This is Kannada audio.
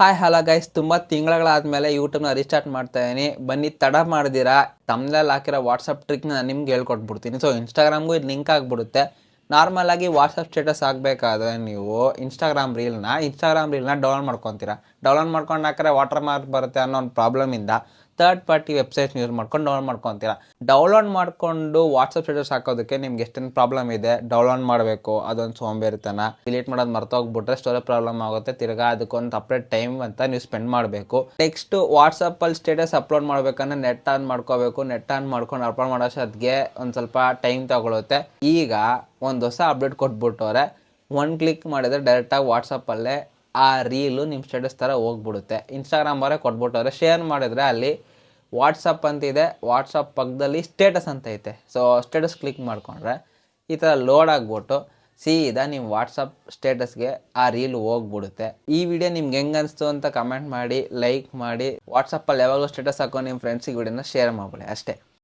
ಹಾಯ್ ಹಲೋ ಗೈಸ್ ತುಂಬ ತಿಂಗಳಾದ್ಮೇಲೆ ಯೂಟ್ಯೂಬ್ನ ರೀಸ್ಟಾರ್ಟ್ ಮಾಡ್ತಾ ಇದ್ದೀನಿ ಬನ್ನಿ, ತಡ ಮಾಡಿದಿರಾ? ತಮ್ಮಲ್ಲಿ ಹಾಕಿರೋ ವಾಟ್ಸಪ್ ಟ್ರಿಕ್ನ ನಾನು ನಿಮ್ಗೆ ಹೇಳ್ಕೊಟ್ಬಿಡ್ತೀನಿ. ಸೊ ಇನ್ಸ್ಟಾಗ್ರಾಮ್ಗೂ ಇದು ಲಿಂಕ್ ಆಗಿಬಿಡುತ್ತೆ. ನಾರ್ಮಲ್ ಆಗಿ ವಾಟ್ಸಪ್ ಸ್ಟೇಟಸ್ ಆಗಬೇಕಾದ್ರೆ ನೀವು ಇನ್ಸ್ಟಾಗ್ರಾಮ್ ರೀಲ್ನ ಇನ್ಸ್ಟಾಗ್ರಾಮ್ ರೀಲ್ನ ಡೌನ್ಲೋಡ್ ಮಾಡ್ಕೊತೀರಾ? ಡೌನ್ಲೋಡ್ ಮಾಡ್ಕೊಂಡು ಹಾಕಿದ್ರೆ ವಾಟರ್ ಮಾರ್ಕ್ ಬರುತ್ತೆ ಅನ್ನೋ ಒಂದು ಪ್ರಾಬ್ಲಮಿಂದ ತರ್ಡ್ ಪಾರ್ಟಿ ವೆಬ್ಸೈಟ್ ಯೂಸ್ ಮಾಡ್ಕೊಂಡು ಡೌನ್ಲೋಡ್ ಮಾಡ್ಕೊತೀರಾ. ಡೌನ್ಲೋಡ್ ಮಾಡಿಕೊಂಡು ವಾಟ್ಸಪ್ ಸ್ಟೇಟಸ್ ಹಾಕೋದಕ್ಕೆ ನಿಮ್ಗೆ ಎಷ್ಟೊಂದು ಪ್ರಾಬ್ಲಮ್ ಇದೆ ಡೌನ್ಲೋಡ್ ಮಾಡಬೇಕು, ಅದೊಂದು ಸೋಂಬೇರಿತನ. ಡಿಲೀಟ್ ಮಾಡೋದು ಮರ್ತೋಗ್ಬಿಟ್ರೆ ಸ್ಟೋರೇಜ್ ಪ್ರಾಬ್ಲಮ್ ಆಗುತ್ತೆ, ತಿರ್ಗಾ ಅದಕ್ಕೊಂದು ಸಪ್ರೇಟ್ ಟೈಮ್ ಅಂತ ನೀವು ಸ್ಪೆಂಡ್ ಮಾಡಬೇಕು. ನೆಕ್ಸ್ಟ್ ವಾಟ್ಸಪ್ಪಲ್ಲಿ ಸ್ಟೇಟಸ್ ಅಪ್ಲೋಡ್ ಮಾಡ್ಬೇಕಂದ್ರೆ ನೆಟ್ ಆನ್ ಮಾಡ್ಕೋಬೇಕು ನೆಟ್ ಆನ್ ಮಾಡ್ಕೊಂಡು ಅಪ್ಲೋಡ್ ಮಾಡೋಷ್ಟೊತ್ತಿಗೆ ಒಂದು ಸ್ವಲ್ಪ ಟೈಮ್ ತಗೊಳುತ್ತೆ. ಈಗ ಒಂದು ಹೊಸ ಅಪ್ಡೇಟ್ ಕೊಟ್ಬಿಟ್ಟವ್ರೆ ಒನ್ ಕ್ಲಿಕ್ ಮಾಡಿದ್ರೆ ಡೈರೆಕ್ಟಾಗಿ ವಾಟ್ಸಪ್ಪಲ್ಲೇ ಆ ರೀಲು ನಿಮ್ಮ ಸ್ಟೇಟಸ್ ಥರ ಹೋಗ್ಬಿಡುತ್ತೆ. ಇನ್ಸ್ಟಾಗ್ರಾಮ್ ಅವರೇ ಕೊಟ್ಬಿಟ್ಟವ್ರೆ. ಶೇರ್ ಮಾಡಿದರೆ ಅಲ್ಲಿ ವಾಟ್ಸಪ್ ಅಂತಿದೆ. ವಾಟ್ಸಪ್ ಪಕ್ಕದಲ್ಲಿ ಸ್ಟೇಟಸ್ ಅಂತ ಐತೆ. ಸೊ ಸ್ಟೇಟಸ್ ಕ್ಲಿಕ್ ಮಾಡಿಕೊಂಡ್ರೆ ಈ ಥರ ಲೋಡ್ ಆಗಿಬಿಟ್ಟು ಸೀದಾ ನಿಮ್ಮ ವಾಟ್ಸಪ್ ಸ್ಟೇಟಸ್ಗೆ ಆ ರೀಲ್ ಹೋಗ್ಬಿಡುತ್ತೆ. ಈ ವಿಡಿಯೋ ನಿಮ್ಗೆ ಹೆಂಗೆ ಅನಿಸ್ತು ಅಂತ ಕಮೆಂಟ್ ಮಾಡಿ ಲೈಕ್ ಮಾಡಿ ವಾಟ್ಸಪ್ಪಲ್ಲಿ ಯಾವಾಗಲೂ ಸ್ಟೇಟಸ್ ಹಾಕೋ ನಿಮ್ಮ ಫ್ರೆಂಡ್ಸಿಗೆ ವಿಡಿಯೋನ ಶೇರ್ ಮಾಡ್ಬಿಡಿ. ಅಷ್ಟೇ.